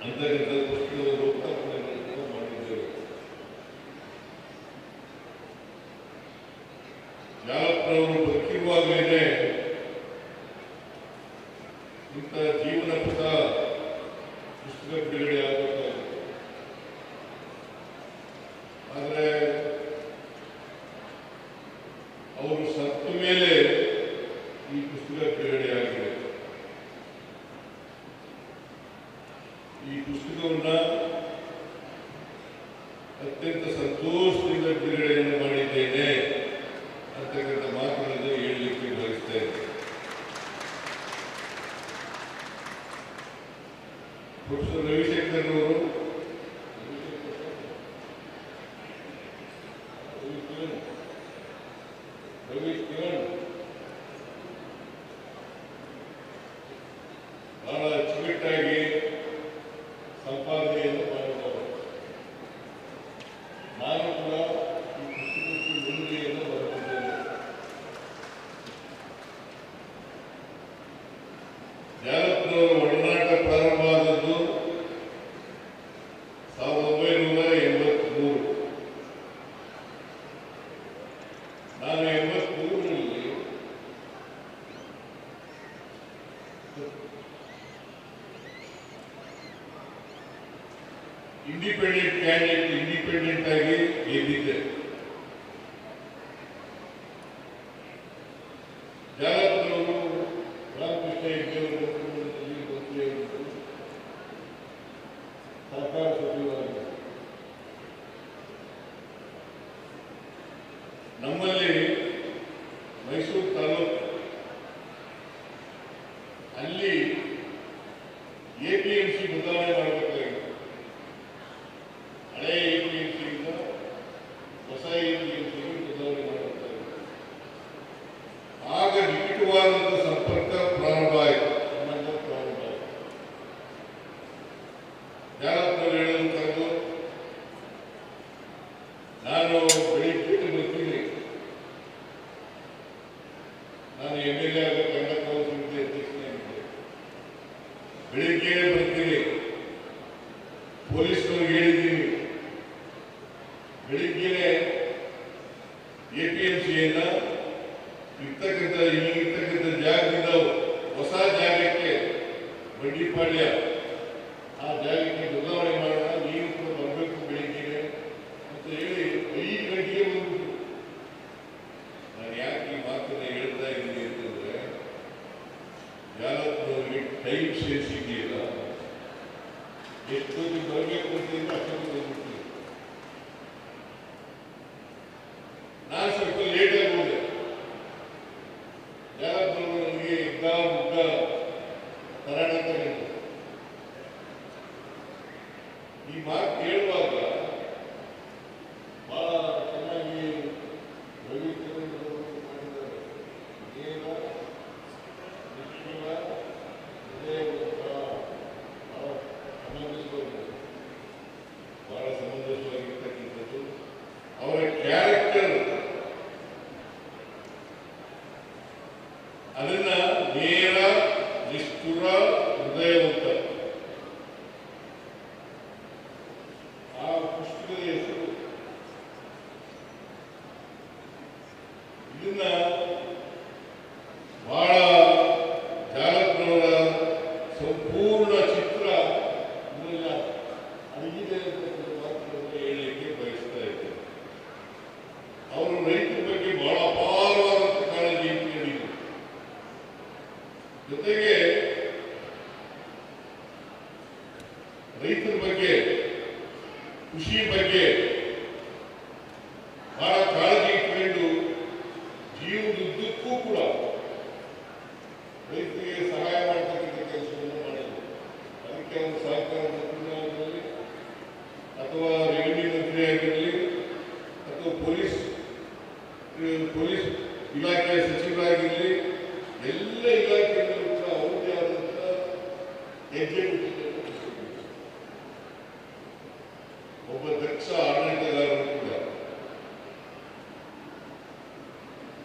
ಅಂತಕ್ಕಂಥ ಪುಸ್ತಕದ ಲೋಕಾರ್ಪಣೆಗಳನ್ನು ಮಾಡಿದ್ದೇವೆ ಜಾಲಪ್ಪನವರು ಬದುಕಿರುವಾಗಲೇ ಇಂಥ ಜೀವನ ಅಂತ ಪುಸ್ತಕ ಆಗಬೇಕಾಗಿತ್ತು ಆದರೆ ಅತ್ಯಂತ ಸಂತೋಷದಿಂದ ಬಿಡುಗಡೆಯನ್ನು ಮಾಡಿದ್ದೇನೆ ಅಂತಕ್ಕಂಥ ಮಾತುಗಳನ್ನು ಹೇಳಲಿಕ್ಕೆ ಬಯಸ್ತೇನೆ. ಪ್ರೊಫೆಸರ್ ರವಿಶಂಕರ್ ಅವರು ಬಹಳ ಅಚ್ಚುಕಟ್ಟಾಗಿ ಜಾಲಪ್ಪನವರ ಒಡನಾಟ ಪ್ರಾರಂಭವಾದದ್ದು ಸಾವಿರದ ಒಂಬೈನೂರ ಇಂಡಿಪೆಂಡೆಂಟ್ ಕ್ಯಾಂಡಿಡೇಟ್ ಇಂಡಿಪೆಂಡೆಂಟ್ ಆಗಿ ಗೆದ್ದಿದ್ದೆ. ನಮ್ಮಲ್ಲಿ ಮೈಸೂರು ತಾಲೂಕು, ಅಲ್ಲಿ ಎ ಪಿ ಎಂ ಸಿ ಬದಲಾವಣೆ ಮಾಡಬೇಕಾಗಿತ್ತು ಹಳೆ ಎ ಪಿ ಎಂ ಸಿಯಿಂದ ಹೊಸ ಎ ಪಿ ಎಂ ಸಿಗೆ ಬದಲಾವಣೆ ಮಾಡಬೇಕಾಗಿತ್ತು ಆಗ ನಿಕಟವಾದಂಥ ಸಂಪರ್ಕ ಪ್ರಾರಂಭ ಆಯಿತು. ಸಂಬಂಧ ಪ್ರಾರಂಭ ಆಯಿತು. ಯಾರಪ್ಪನವ್ರು ಹೇಳೋದು ಕರೆದು ನಾನು ಬೆಳಿಗ್ಗೆ ಬರ್ತೀನಿ ನಾನು ಎಂ ಎಲ್ ಎ ಆಗ ಕನ್ನಡ ಕೌನ್ಸಿಲ್ ಅಧ್ಯಕ್ಷನಾಗಿದ್ದೆ ಬೆಳಿಗ್ಗೆ ಬರ್ತೀನಿ ಪೊಲೀಸ್ನವ್ರಿಗೆ ಹೇಳಿದ್ದೀನಿ. ಬೆಳಿಗ್ಗೆ ಎ ಪಿ ಎಂ ಇರ್ತಕ್ಕಂಥ ಇರ್ತಕ್ಕಂಥ ಜಾಗದಿಂದ ಹೊಸ ಜಾಗಕ್ಕೆ ಬಂಡಿಪಾಳ್ಯ ಆ ಜಾಗಕ್ಕೆ ಯಾರಪ್ಪನವರಿಗೆ ಟೈಮ್ ಸೆನ್ಸ್ ಇದೆಯಲ್ಲ ಎಷ್ಟೊತ್ತಿಗೆ ಬರಬೇಕು ಅಂತಂದ್ರೆ ಅಷ್ಟೊತ್ತಿಗೆ ಬಂದ್ಬಿಡ್ತೀನಿ ನಾನು ಸ್ವಲ್ಪ ಜೊತೆಗೆ ರೈತರ ಬಗ್ಗೆ, ಕೃಷಿ ಬಗ್ಗೆ ಬಹಳ ಕಾಳಜಿ ಇಟ್ಕೊಂಡು ಜೀವನದುದ್ದಕ್ಕೂ ಕೂಡ ರೈತರಿಗೆ ಸಹಾಯ ಮಾಡತಕ್ಕಂಥ ಕೆಲಸವನ್ನು ಮಾಡಿದರು. ಅದಕ್ಕೆ ಅವರು ಸಹಕಾರ ಮಂತ್ರಿ ಅಥವಾ ರೆವಿನ್ಯೂ ಮಂತ್ರಿ ಆಗಿರಲಿ, ಅಥವಾ ಪೊಲೀಸ್ ಪೊಲೀಸ್ ಇಲಾಖೆಯ ಸಚಿವರಾಗಿರಲಿ ಎಲ್ಲ ಇಲಾಖೆಗಳು ಕೂಡ ಅವ್ರದೇ ಆದಂತಹ ಹೆಜ್ಜೆ ಒಬ್ಬ ದಕ್ಷ ಆಡಳಿತಗಾರರು ಕೂಡ.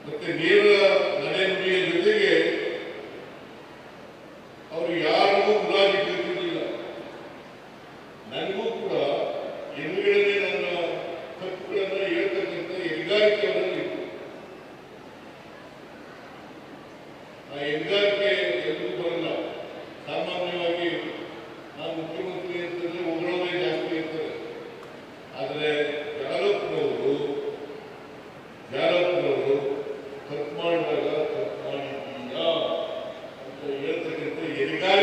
ಮತ್ತೆ ನೇರ ನಡೆನುಡಿಯ ಜೊತೆಗೆ ಅವರು ಯಾರಿಗೂ ಗುಲಾಬಿ ತಿಳಿದಿಲ್ಲ ನನಗೂ ಕೂಡ ಹೆಣ್ಣುಗಳನ್ನೇ எந்த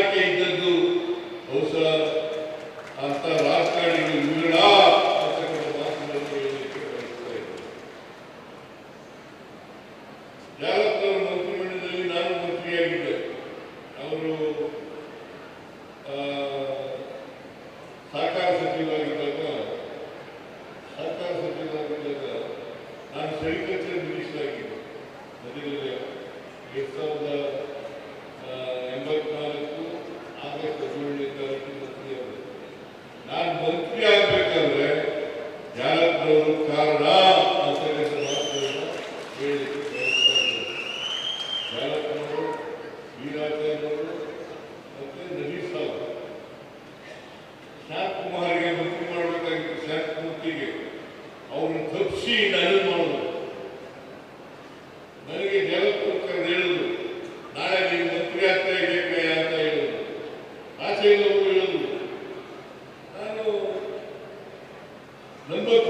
ಮಕ್ಕಳಿಗೆ ಅವ್ರನ್ನ ತಪ್ಪಿಸಿ ಡೈಲ್ ಮಾಡೋದು ನನಗೆ ಜಗತ್ಪುರ ಹೇಳುದು ನಾಳೆ ನೀವು ಮಂತ್ರಿ ಆಗ್ತಾ ಇದ್ದೇವೆ ಅಂತ ಹೇಳುದು ಆಚೆಯಿಂದ ಅವರು ಹೇಳುದು ನಾನು ನಂಬಕ್ಕೆ